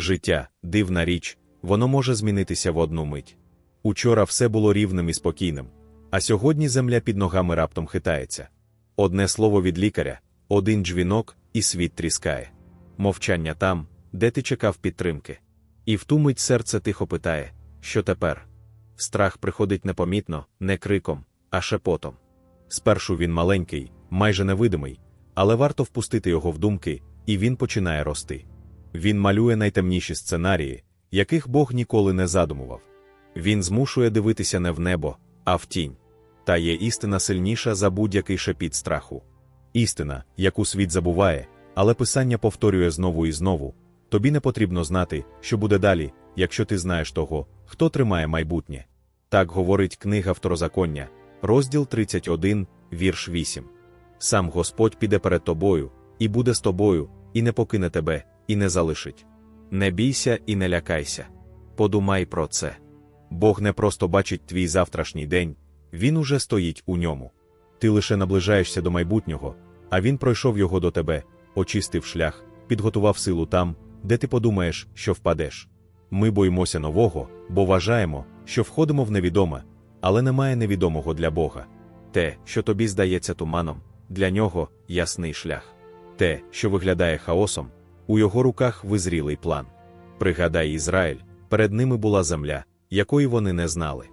Життя дивна річ, воно може змінитися в одну мить. Учора все було рівним і спокійним, а сьогодні земля під ногами раптом хитається. Одне слово від лікаря, один дзвінок, і світ тріскає. Мовчання там, де ти чекав підтримки. І в ту мить серце тихо питає, що тепер? Страх приходить непомітно, не криком, а шепотом. Спершу він маленький, майже невидимий, але варто впустити його в думки, і він починає рости. Він малює найтемніші сценарії, яких Бог ніколи не задумував. Він змушує дивитися не в небо, а в тінь. Та є істина сильніша за будь-який шепіт страху. Істина, яку світ забуває, але писання повторює знову і знову. Тобі не потрібно знати, що буде далі, якщо ти знаєш того, хто тримає майбутнє. Так говорить книга Второзаконня, розділ 31, вірш 8. Сам Господь піде перед тобою, і буде з тобою, і не покине тебе, і не залишить. Не бійся і не лякайся. Подумай про це. Бог не просто бачить твій завтрашній день, він уже стоїть у ньому. Ти лише наближаєшся до майбутнього, а він пройшов його до тебе, очистив шлях, підготував силу там, де ти подумаєш, що впадеш. Ми боїмося нового, бо вважаємо, що входимо в невідоме, але немає невідомого для Бога. Те, що тобі здається туманом, для нього ясний шлях. Те, що виглядає хаосом, у його руках визрілий план. Пригадай Ізраїль, перед ними була земля, якої вони не знали.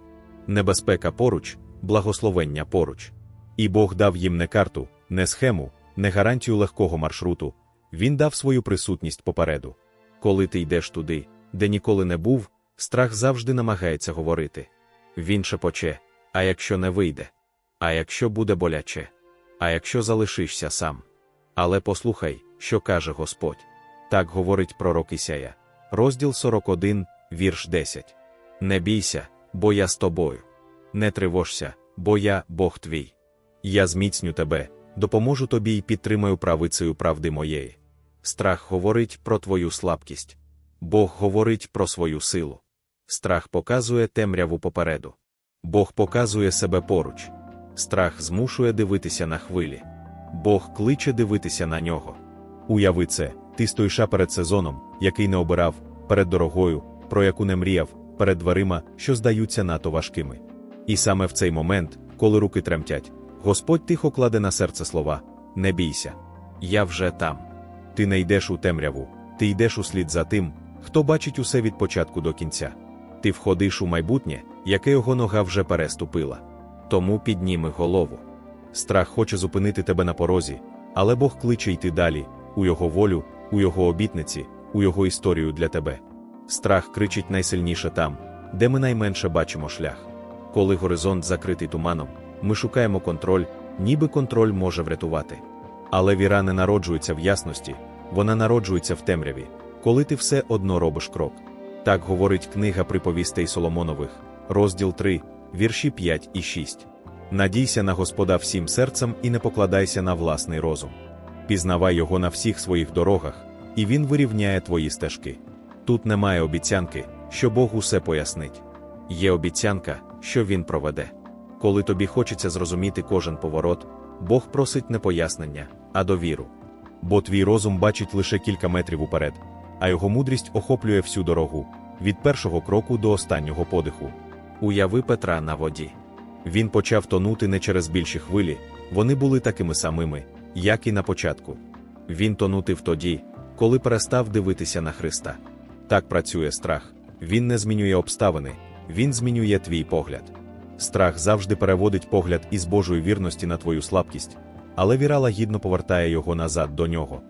Небезпека поруч, благословення поруч. І Бог дав їм не карту, не схему, не гарантію легкого маршруту, він дав свою присутність попереду. Коли ти йдеш туди, де ніколи не був, страх завжди намагається говорити. Він шепоче, а якщо не вийде, а якщо буде боляче, а якщо залишишся сам. Але послухай, що каже Господь. Так говорить пророк Ісая, розділ 41, вірш 10. Не бійся, бо я з тобою. Не тривожся, бо я Бог твій. Я зміцню тебе, допоможу тобі і підтримаю правицею правди моєї. Страх говорить про твою слабкість. Бог говорить про свою силу. Страх показує темряву попереду. Бог показує себе поруч. Страх змушує дивитися на хвилі. Бог кличе дивитися на нього. Уяви це, ти стоїш перед сезоном, який не обирав, перед дорогою, про яку не мріяв, перед дверима, що здаються надто важкими. І саме в цей момент, коли руки тремтять, Господь тихо кладе на серце слова: Не бійся, я вже там. Ти не йдеш у темряву, ти йдеш услід за тим, хто бачить усе від початку до кінця. Ти входиш у майбутнє, яке його нога вже переступила. Тому підніми голову. Страх хоче зупинити тебе на порозі, але Бог кличе йти далі, у його волю, у його обітниці, у його історію для тебе. Страх кричить найсильніше там, де ми найменше бачимо шлях. Коли горизонт закритий туманом, ми шукаємо контроль, ніби контроль може врятувати. Але віра не народжується в ясності, вона народжується в темряві, коли ти все одно робиш крок. Так говорить книга приповістей Соломонових, розділ 3, вірші 5 і 6. Надійся на Господа всім серцем і не покладайся на власний розум. Пізнавай його на всіх своїх дорогах, і він вирівняє твої стежки. Тут немає обіцянки, що Бог усе пояснить. Є обіцянка, що Він проведе. Коли тобі хочеться зрозуміти кожен поворот, Бог просить не пояснення, а довіру. Бо твій розум бачить лише кілька метрів уперед, а його мудрість охоплює всю дорогу від першого кроку до останнього подиху. Уяви Петра на воді. Він почав тонути не через більші хвилі, вони були такими самими, як і на початку. Він тонутив тоді, коли перестав дивитися на Христа. Так працює страх. Він не змінює обставини, він змінює твій погляд. Страх завжди переводить погляд із Божої вірності на твою слабкість, але віра лагідно повертає його назад до нього.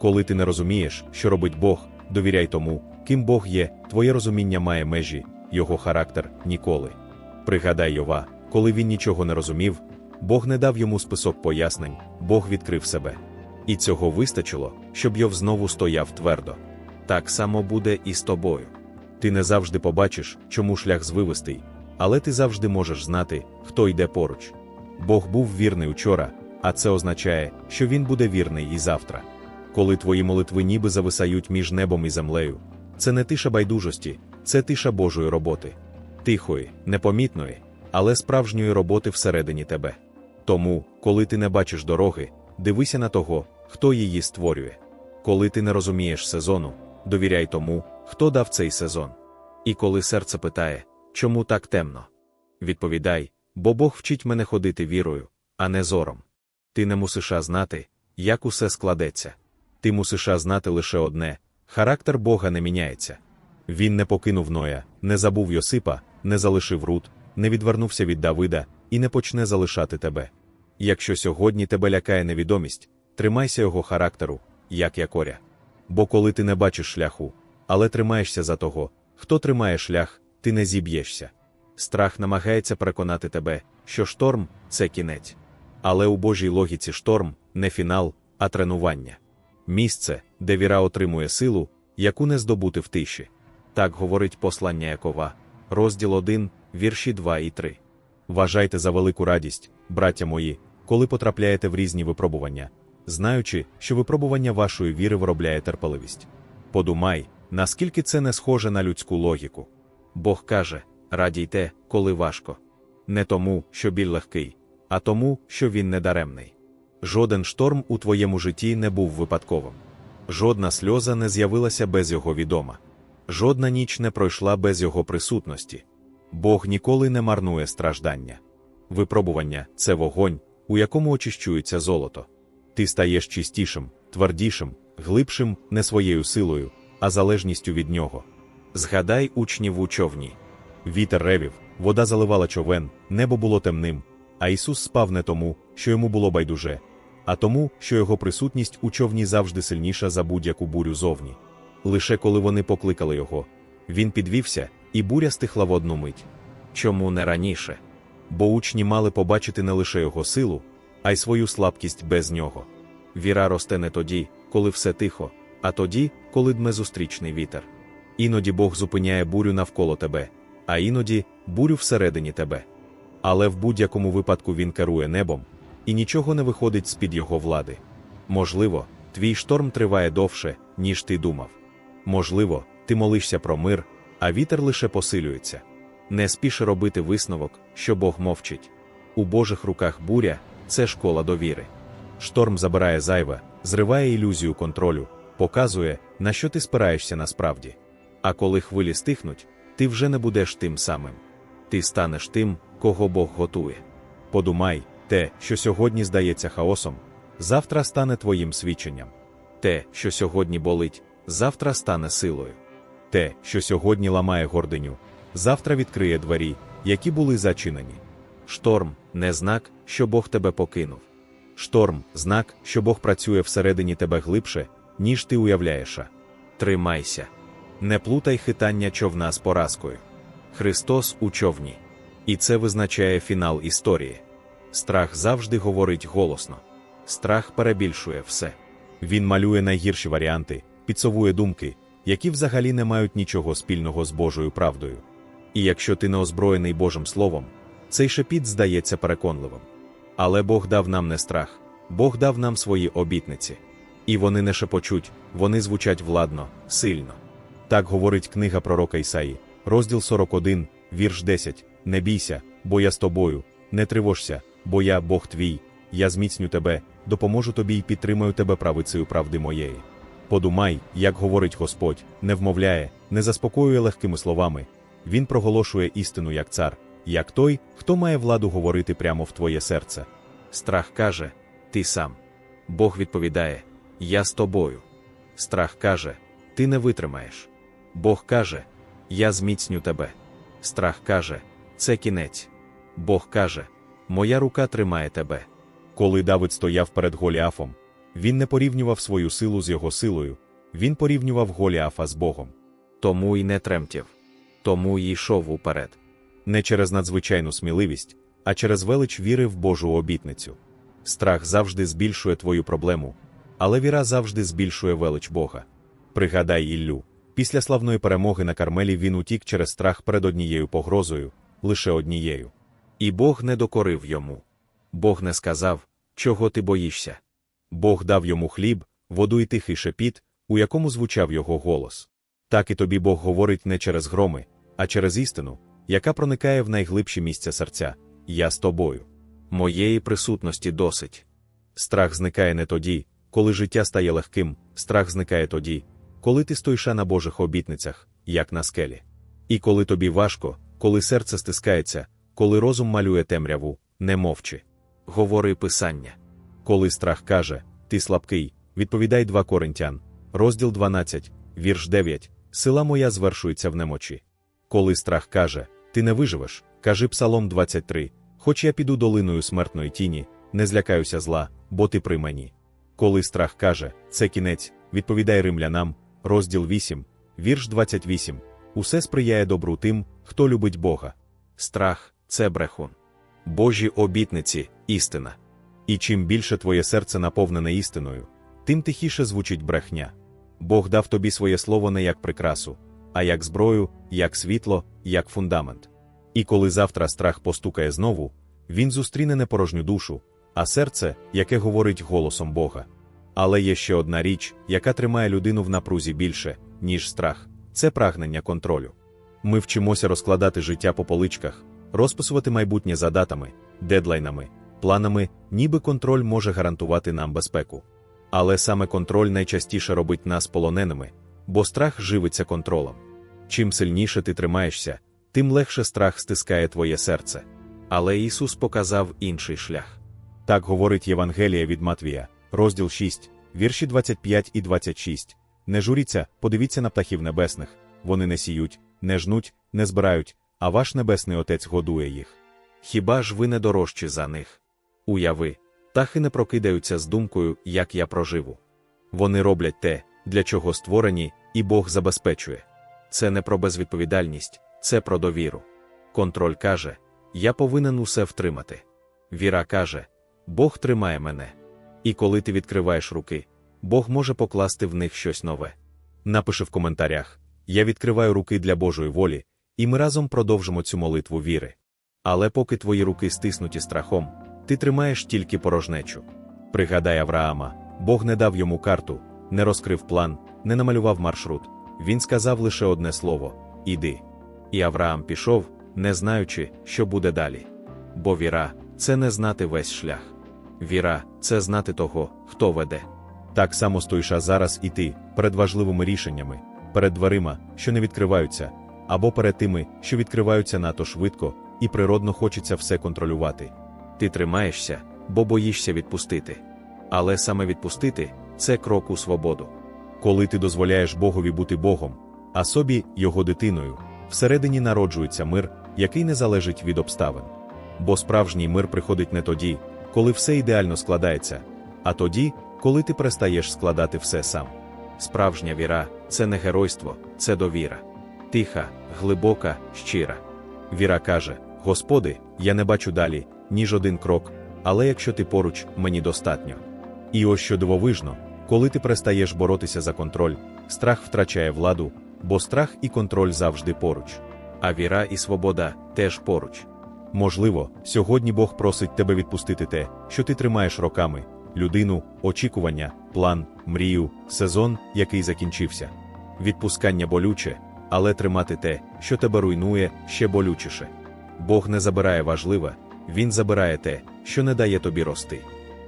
Коли ти не розумієш, що робить Бог, довіряй тому, ким Бог є, твоє розуміння має межі, його характер ніколи. Пригадай Йова, коли він нічого не розумів, Бог не дав йому список пояснень, Бог відкрив себе. І цього вистачило, щоб Йов знову стояв твердо. Так само буде і з тобою. Ти не завжди побачиш, чому шлях звивистий, але ти завжди можеш знати, хто йде поруч. Бог був вірний учора, а це означає, що він буде вірний і завтра. Коли твої молитви ніби зависають між небом і землею, це не тиша байдужості, це тиша Божої роботи, тихої, непомітної, але справжньої роботи всередині тебе. Тому, коли ти не бачиш дороги, дивися на того, хто її створює. Коли ти не розумієш сезону, довіряй тому, хто дав цей сезон. І коли серце питає, чому так темно? Відповідай, бо Бог вчить мене ходити вірою, а не зором. Ти не мусиш знати, як усе складеться. Ти мусиш знати лише одне характер Бога не міняється. Він не покинув Ноя, не забув Йосипа, не залишив Рут, не відвернувся від Давида і не почне залишати тебе. Якщо сьогодні тебе лякає невідомість, тримайся його характеру, як якоря. Бо коли ти не бачиш шляху, але тримаєшся за того, хто тримає шлях, ти не зіб'єшся. Страх намагається переконати тебе, що шторм це кінець. Але у Божій логіці шторм не фінал, а тренування. Місце, де віра отримує силу, яку не здобути в тиші. Так говорить послання Якова, розділ 1, вірші 2 і 3. Вважайте за велику радість, браття мої, коли потрапляєте в різні випробування, знаючи, що випробування вашої віри виробляє терпеливість. Подумай, наскільки це не схоже на людську логіку. Бог каже: радійте, коли важко. Не тому, що біль легкий, а тому, що він недаремний. Жоден шторм у твоєму житті не був випадковим. Жодна сльоза не з'явилася без його відома. Жодна ніч не пройшла без його присутності. Бог ніколи не марнує страждання. Випробування це вогонь, у якому очищується золото. Ти стаєш чистішим, твердішим, глибшим не своєю силою, а залежністю від нього. Згадай учнів у човні. Вітер ревів, вода заливала човен, небо було темним, а Ісус спав не тому, що йому було байдуже, а тому, що його присутність у човні завжди сильніша за будь-яку бурю зовні. Лише коли вони покликали його, він підвівся, і буря стихла в одну мить. Чому не раніше? Бо учні мали побачити не лише його силу, а й свою слабкість без нього. Віра росте не тоді, коли все тихо, а тоді, коли дме зустрічний вітер. Іноді Бог зупиняє бурю навколо тебе, а іноді бурю всередині тебе. Але в будь-якому випадку він керує небом, і нічого не виходить з-під його влади. Можливо, твій шторм триває довше, ніж ти думав. Можливо, ти молишся про мир, а вітер лише посилюється. Не спіш робити висновок, що Бог мовчить. У Божих руках буря це школа довіри. Шторм забирає зайве, зриває ілюзію контролю, показує, на що ти спираєшся насправді. А коли хвилі стихнуть, ти вже не будеш тим самим. Ти станеш тим, кого Бог готує. Подумай, те, що сьогодні здається хаосом, завтра стане твоїм свідченням. Те, що сьогодні болить, завтра стане силою. Те, що сьогодні ламає гординю, завтра відкриє двері, які були зачинені. Шторм не знак, що Бог тебе покинув. Шторм знак, що Бог працює всередині тебе глибше, ніж ти уявляєш. Тримайся. Не плутай хитання човна з поразкою. Христос у човні. І це визначає фінал історії. Страх завжди говорить голосно. Страх перебільшує все. Він малює найгірші варіанти, підсовує думки, які взагалі не мають нічого спільного з Божою правдою. І якщо ти не озброєний Божим Словом, цей шепіт здається переконливим. Але Бог дав нам не страх, Бог дав нам свої обітниці. І вони не шепочуть, вони звучать владно, сильно. Так говорить книга пророка Ісаї, розділ 41, вірш 10. Не бійся, бо я з тобою, не тривожся, бо я Бог твій, я зміцню тебе, допоможу тобі і підтримаю тебе правицею правди моєї. Подумай, як говорить Господь, не вмовляє, не заспокоює легкими словами. Він проголошує істину як цар, як той, хто має владу говорити прямо в твоє серце. Страх каже, ти сам. Бог відповідає: Я з тобою. Страх каже, ти не витримаєш. Бог каже, Я зміцню тебе. Страх каже, це кінець. Бог каже, Моя рука тримає тебе. Коли Давид стояв перед Голіафом, він не порівнював свою силу з його силою, він порівнював Голіафа з Богом. Тому й не тремтів, тому й йшов уперед. Не через надзвичайну сміливість, а через велич віри в Божу обітницю. Страх завжди збільшує твою проблему, але віра завжди збільшує велич Бога. Пригадай Іллю, після славної перемоги на Кармелі він утік через страх перед однією погрозою, лише однією. І Бог не докорив йому. Бог не сказав, чого ти боїшся. Бог дав йому хліб, воду і тихий шепіт, у якому звучав його голос. Так і тобі Бог говорить не через громи, а через істину, яка проникає в найглибші місця серця Я з тобою. Моєї присутності досить. Страх зникає не тоді, коли життя стає легким, страх зникає тоді, коли ти стоїш на Божих обітницях, як на скелі. І коли тобі важко, коли серце стискається, коли розум малює темряву, не мовчи. Говори Писання. Коли страх каже, ти слабкий, відповідай 2 Коринтян, розділ 12, вірш 9, сила моя звершується в немочі. Коли страх каже, ти не виживеш, кажи Псалом 23, хоч я піду долиною смертної тіні, не злякаюся зла, бо ти при мені. Коли страх каже, це кінець, відповідай римлянам, розділ 8, вірш 28, усе сприяє добру тим, хто любить Бога. Страх це брехун. Божі обітниці істина. І чим більше твоє серце наповнене істиною, тим тихіше звучить брехня. Бог дав тобі своє слово не як прикрасу, а як зброю, як світло, як фундамент. І коли завтра страх постукає знову, він зустріне не порожню душу, а серце, яке говорить голосом Бога. Але є ще одна річ, яка тримає людину в напрузі більше, ніж страх це прагнення контролю. Ми вчимося розкладати життя по поличках, розписувати майбутнє за датами, дедлайнами, планами, ніби контроль може гарантувати нам безпеку. Але саме контроль найчастіше робить нас полоненими, бо страх живиться контролем. Чим сильніше ти тримаєшся, тим легше страх стискає твоє серце. Але Ісус показав інший шлях. Так говорить Євангелія від Матвія, розділ 6, вірші 25 і 26. Не журіться, подивіться на птахів небесних, вони не сіють, не жнуть, не збирають, а ваш небесний Отець годує їх. Хіба ж ви не дорожчі за них? Уяви, птахи не прокидаються з думкою, як я проживу. Вони роблять те, для чого створені, і Бог забезпечує. Це не про безвідповідальність, це про довіру. Контроль каже: Я повинен усе втримати. Віра каже: Бог тримає мене. І коли ти відкриваєш руки, Бог може покласти в них щось нове. Напиши в коментарях: Я відкриваю руки для Божої волі, і ми разом продовжимо цю молитву віри. Але поки твої руки стиснуті страхом, ти тримаєш тільки порожнечу. Пригадай Авраама, Бог не дав йому карту, не розкрив план, не намалював маршрут. Він сказав лише одне слово іди. І Авраам пішов, не знаючи, що буде далі. Бо віра це не знати весь шлях. Віра це знати того, хто веде. Так само стоїша зараз і ти перед важливими рішеннями, перед дверима, що не відкриваються, або перед тими, що відкриваються надто швидко, і природно хочеться все контролювати. Ти тримаєшся, бо боїшся відпустити. Але саме відпустити це крок у свободу. Коли ти дозволяєш Богові бути Богом, а собі його дитиною, всередині народжується мир, який не залежить від обставин. Бо справжній мир приходить не тоді, коли все ідеально складається, а тоді, коли ти перестаєш складати все сам. Справжня віра це не геройство, це довіра. Тиха, глибока, щира. Віра каже: Господи, я не бачу далі, ніж один крок, але якщо ти поруч, мені достатньо. І ось що дивовижно, коли ти перестаєш боротися за контроль, страх втрачає владу, бо страх і контроль завжди поруч. А віра і свобода теж поруч. Можливо, сьогодні Бог просить тебе відпустити те, що ти тримаєш роками людину, очікування, план, мрію, сезон, який закінчився. Відпускання болюче, але тримати те, що тебе руйнує, ще болючіше. Бог не забирає важливе, Він забирає те, що не дає тобі рости.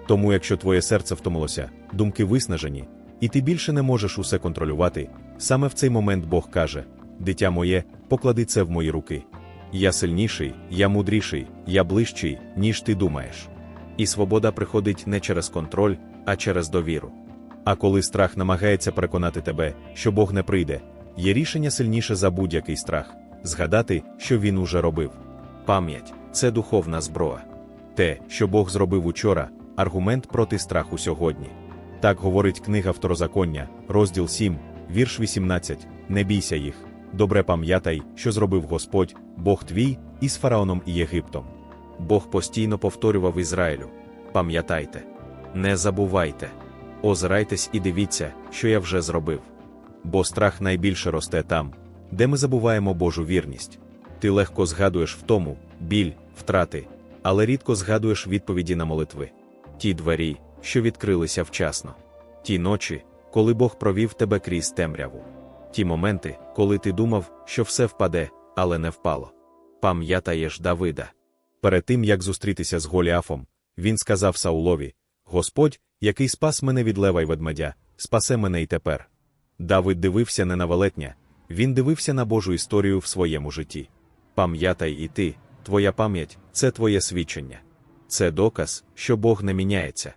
Тому, якщо твоє серце втомилося, думки виснажені, і ти більше не можеш усе контролювати, саме в цей момент Бог каже: Дитя моє, поклади це в мої руки. Я сильніший, я мудріший, я ближчий, ніж ти думаєш. І свобода приходить не через контроль, а через довіру. А коли страх намагається переконати тебе, що Бог не прийде, є рішення сильніше за будь-який страх згадати, що він уже робив. Пам'ять це духовна зброя. Те, що Бог зробив учора, аргумент проти страху сьогодні. Так говорить книга Второзаконня, розділ 7, вірш 18: Не бійся їх. Добре пам'ятай, що зробив Господь, Бог твій, із фараоном і Єгиптом. Бог постійно повторював Ізраїлю: пам'ятайте, не забувайте, озирайтесь і дивіться, що я вже зробив. Бо страх найбільше росте там, де ми забуваємо Божу вірність. Ти легко згадуєш втому, біль, втрати, але рідко згадуєш відповіді на молитви. Ті двері, що відкрилися вчасно, ті ночі, коли Бог провів тебе крізь темряву, ті моменти, коли ти думав, що все впаде, але не впало. Пам'ятаєш Давида. Перед тим як зустрітися з Голіафом, він сказав Саулові: Господь, який спас мене від лева й ведмедя, спасе мене й тепер. Давид дивився не на велетня, він дивився на Божу історію в своєму житті. Пам'ятай і ти, твоя пам'ять це твоє свідчення. Це доказ, що Бог не міняється.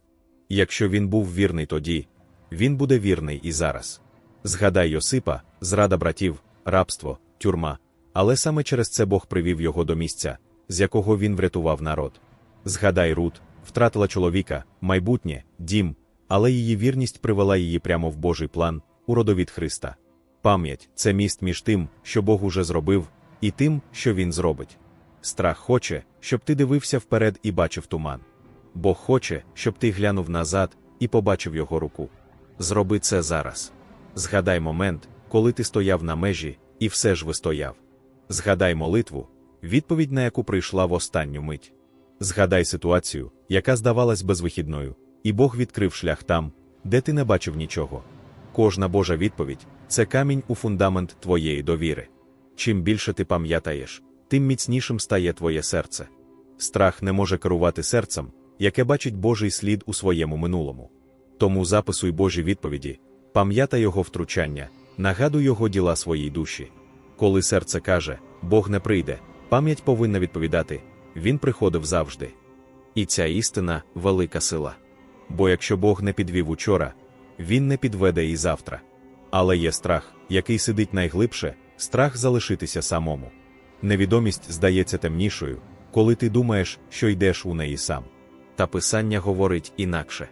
Якщо він був вірний тоді, він буде вірний і зараз. Згадай Йосипа, зрада братів, рабство, тюрма, але саме через це Бог привів його до місця, з якого він врятував народ. Згадай Рут, втратила чоловіка, майбутнє, дім, але її вірність привела її прямо в Божий план, у родовід Христа. Пам'ять це міст між тим, що Бог уже зробив, і тим, що Він зробить. Страх хоче, щоб ти дивився вперед і бачив туман. Бог хоче, щоб ти глянув назад і побачив його руку. Зроби це зараз. Згадай момент, коли ти стояв на межі, і все ж вистояв. Згадай молитву, відповідь на яку прийшла в останню мить. Згадай ситуацію, яка здавалась безвихідною, і Бог відкрив шлях там, де ти не бачив нічого. Кожна Божа відповідь це камінь у фундамент твоєї довіри. Чим більше ти пам'ятаєш, тим міцнішим стає твоє серце. Страх не може керувати серцем, яке бачить Божий слід у своєму минулому. Тому записуй Божі відповіді, пам'ятай його втручання, нагадуй його діла своїй душі. Коли серце каже, Бог не прийде, пам'ять повинна відповідати, Він приходив завжди. І ця істина велика сила. Бо якщо Бог не підвів учора, Він не підведе і завтра. Але є страх, який сидить найглибше, страх залишитися самому. Невідомість здається темнішою, коли ти думаєш, що йдеш у неї сам. Та Писання говорить інакше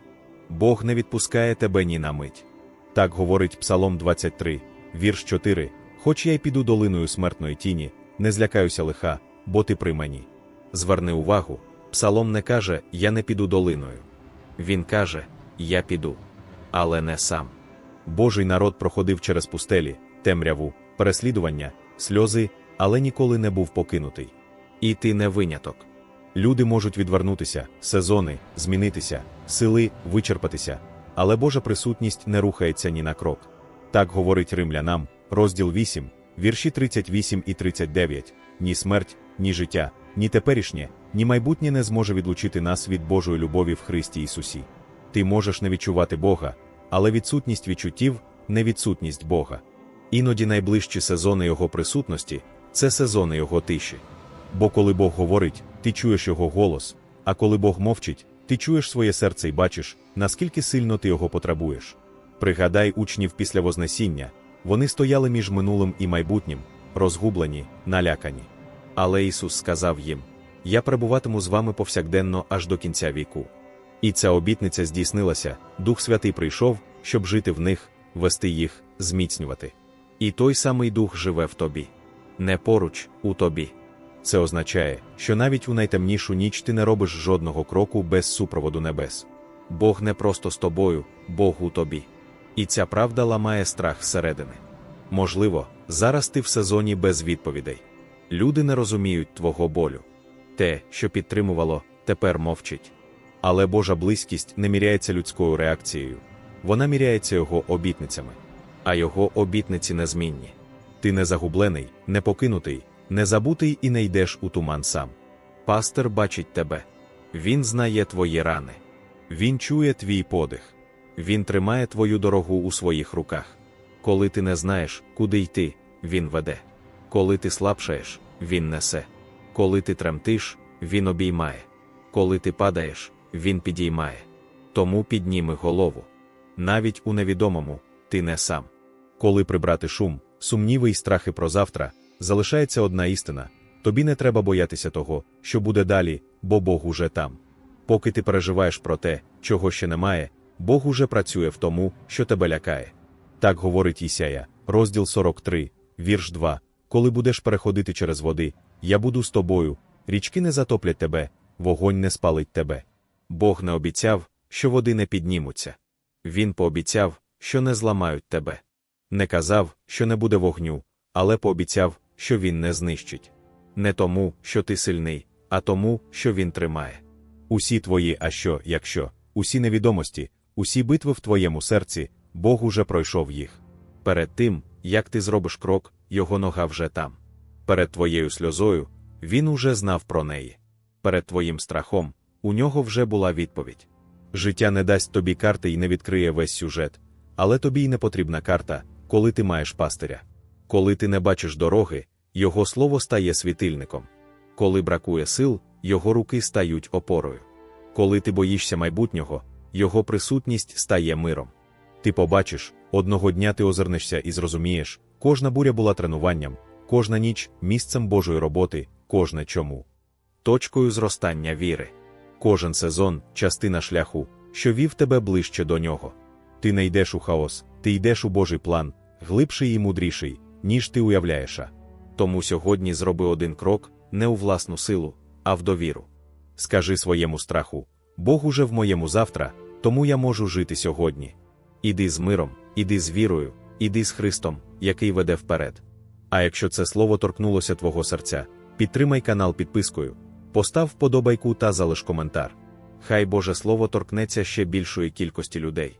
Бог не відпускає тебе ні на мить. Так говорить Псалом 23, вірш 4. Хоч я й піду долиною смертної тіні, не злякаюся лиха, бо ти при мені. Зверни увагу, Псалом не каже Я не піду долиною. Він каже Я піду, але не сам. Божий народ проходив через пустелі, темряву, переслідування, сльози, але ніколи не був покинутий. І ти не виняток. Люди можуть відвернутися, сезони, змінитися, сили вичерпатися, але Божа присутність не рухається ні на крок. Так говорить римлянам, розділ 8, вірші 38 і 39, ні смерть, ні життя, ні теперішнє, ні майбутнє не зможе відлучити нас від Божої любові в Христі Ісусі. Ти можеш не відчувати Бога, але відсутність відчуттів не відсутність Бога. Іноді найближчі сезони Його присутності це сезони Його тиші. Бо коли Бог говорить, ти чуєш Його голос, а коли Бог мовчить, ти чуєш своє серце і бачиш, наскільки сильно ти його потребуєш. Пригадай учнів після Вознесіння, вони стояли між минулим і майбутнім, розгублені, налякані. Але Ісус сказав їм: Я перебуватиму з вами повсякденно аж до кінця віку. І ця обітниця здійснилася, Дух Святий прийшов, щоб жити в них, вести їх, зміцнювати. І той самий Дух живе в тобі, не поруч, у тобі. Це означає, що навіть у найтемнішу ніч ти не робиш жодного кроку без супроводу небес. Бог не просто з тобою, Бог у тобі. І ця правда ламає страх зсередини. Можливо, зараз ти в сезоні без відповідей. Люди не розуміють твого болю. Те, що підтримувало, тепер мовчить. Але Божа близькість не міряється людською реакцією, вона міряється його обітницями, а його обітниці незмінні. Ти не загублений, не покинутий, не забутий і не йдеш у туман сам. Пастир бачить тебе. Він знає твої рани. Він чує твій подих. Він тримає твою дорогу у своїх руках. Коли ти не знаєш, куди йти, він веде. Коли ти слабшаєш, він несе. Коли ти тремтиш, він обіймає. Коли ти падаєш, він підіймає. Тому підніми голову. Навіть у невідомому ти не сам. Коли прибрати шум, сумніви й страхи про завтра, залишається одна істина: тобі не треба боятися того, що буде далі, бо Бог уже там. Поки ти переживаєш про те, чого ще немає, Бог уже працює в тому, що тебе лякає. Так говорить Ісая, розділ 43, вірш 2. Коли будеш переходити через води, я буду з тобою, річки не затоплять тебе, вогонь не спалить тебе. Бог не обіцяв, що води не піднімуться. Він пообіцяв, що не зламають тебе. Не казав, що не буде вогню, але пообіцяв, що він не знищить. Не тому, що ти сильний, а тому, що він тримає. Усі твої, а що, якщо, усі невідомості, усі битви в твоєму серці, Бог уже пройшов їх. Перед тим, як ти зробиш крок, його нога вже там. Перед твоєю сльозою він уже знав про неї. Перед твоїм страхом у нього вже була відповідь. Життя не дасть тобі карти і не відкриє весь сюжет, але тобі й не потрібна карта, коли ти маєш пастиря. Коли ти не бачиш дороги, його слово стає світильником. Коли бракує сил, його руки стають опорою. Коли ти боїшся майбутнього, його присутність стає миром. Ти побачиш, одного дня ти озирнешся і зрозумієш, кожна буря була тренуванням, кожна ніч місцем Божої роботи, кожне чому. Точкою зростання віри. Кожен сезон частина шляху, що вів тебе ближче до нього. Ти не йдеш у хаос, ти йдеш у Божий план, глибший і мудріший, ніж ти уявляєш. Тому сьогодні зроби один крок не у власну силу, а в довіру. Скажи своєму страху: Бог уже в моєму завтра, тому я можу жити сьогодні. Іди з миром, іди з вірою, іди з Христом, який веде вперед. А якщо це слово торкнулося твого серця, підтримай канал підпискою, постав вподобайку та залиш коментар. Хай Боже Слово торкнеться ще більшої кількості людей.